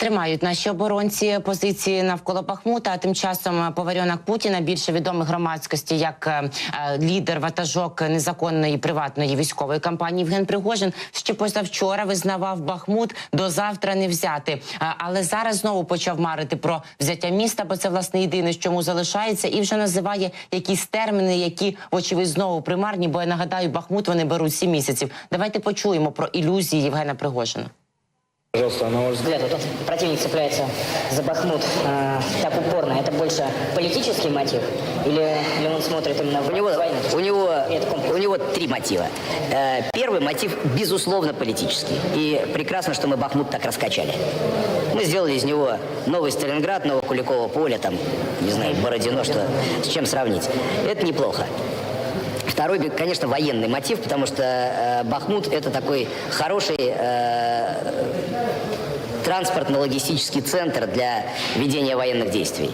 Тримають наші оборонці позиції навколо Бахмута. Тим часом е, поварьонок Путіна більше відомий громадськості як е, е, лідер ватажок незаконної приватної військової кампанії Євген Пригожин ще позавчора визнавав Бахмут до завтра не взяти. Але зараз знову почав марити про взяття міста, бо це власне єдине, що йому залишається, і вже називає якісь терміни, які вочевидь знову примарні. Бо я нагадаю, Бахмут вони беруть сім місяців. Давайте почуємо про ілюзії Євгена Пригожина. Пожалуйста, на ваш взгляд. Вот противник цепляется за Бахмут э, так упорно. Это больше политический мотив? Или, или он смотрит именно У него, войну? у, него, у него три мотива. Э, Первый мотив, безусловно, политический. И прекрасно, что мы Бахмут так раскачали. Мы сделали из него новый Сталинград, нового Куликового поля, там, не знаю, Бородино, что, с чем сравнить. Это неплохо. Второй, конечно, военный мотив, потому что э, Бахмут это такой хороший э, транспортно-логистический центр для ведения военных действий.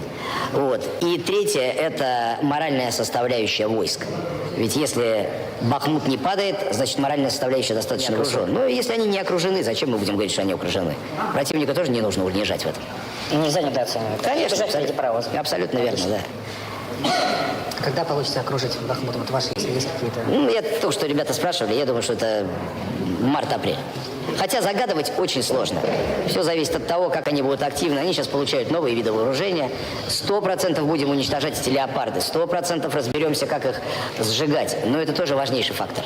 Вот. И третье – это моральная составляющая войск. Ведь если Бахмут не падает, значит моральная составляющая достаточно высокая. Но если они не окружены, зачем мы будем говорить, что они окружены? Противника тоже не нужно унижать в этом. Нельзя недооценивать. Конечно, Бежать впереди паровоз. абсолютно верно, да. Когда получится окружить Бахмут? Вот ваши, если есть какие-то... Ну, я только что ребята спрашивали, я думаю, что это март-апрель. Хотя загадывать очень сложно. Все зависит от того, как они будут активны. Они сейчас получают новые виды вооружения. Сто процентов будем уничтожать эти леопарды. Сто процентов разберемся, как их сжигать. Но это тоже важнейший фактор.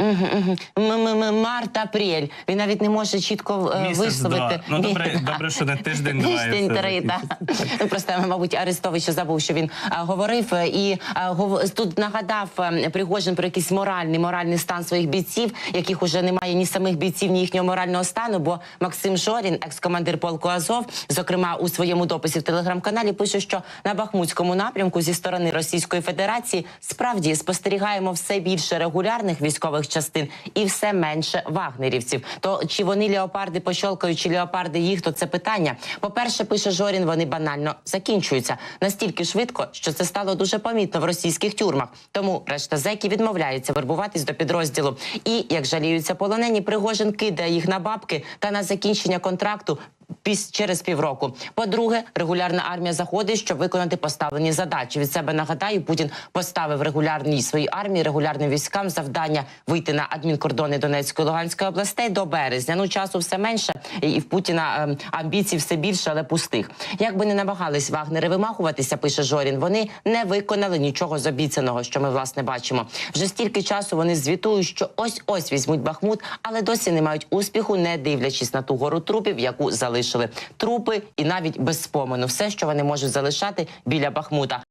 М- м- м- Март, апрель. Він навіть не може чітко е, Місяць, висловити. два. Ну, добре- добре, що не тиждень, два, і Тиждень все три, так. закінчиться. Ну, Просто, мабуть, Арестович забув, що він е, говорив. е, І гов- тут нагадав е, Пригожин про якийсь моральний, моральний стан своїх бійців, яких уже немає ні самих бійців, ні їхнього морального стану. Бо Максим Жорін, екс-командир полку Азов, зокрема у своєму дописі в телеграм-каналі, пише, що на Бахмутському напрямку зі сторони Російської Федерації справді спостерігаємо все більше регулярних військових частин і все менше вагнерівців. То чи вони леопарди пощолкають, чи леопарди їх, то це питання. По-перше, пише Жорін, вони банально закінчуються настільки швидко, що це стало дуже помітно в російських тюрмах. Тому решта зеків відмовляються вербуватись до підрозділу. І як жаліються полонені, Пригожин кидає їх на бабки та на закінчення контракту. Піс через півроку. По-друге, регулярна армія заходить, щоб виконати поставлені задачі. Від себе нагадаю, Путін поставив регулярній своїй армії, регулярним військам завдання вийти на адмінкордони Донецької і Луганської областей до березня. Ну часу все менше, і в Путіна ем, амбіцій все більше, але пустих. Як би не намагались вагнери вимахуватися, пише Жорін. Вони не виконали нічого з обіцяного, що ми власне бачимо. Вже стільки часу вони звітують, що ось ось візьмуть Бахмут, але досі не мають успіху, не дивлячись на ту гору трупів, яку залишили. Трупи і навіть без спомену, все, що вони можуть залишати біля Бахмута.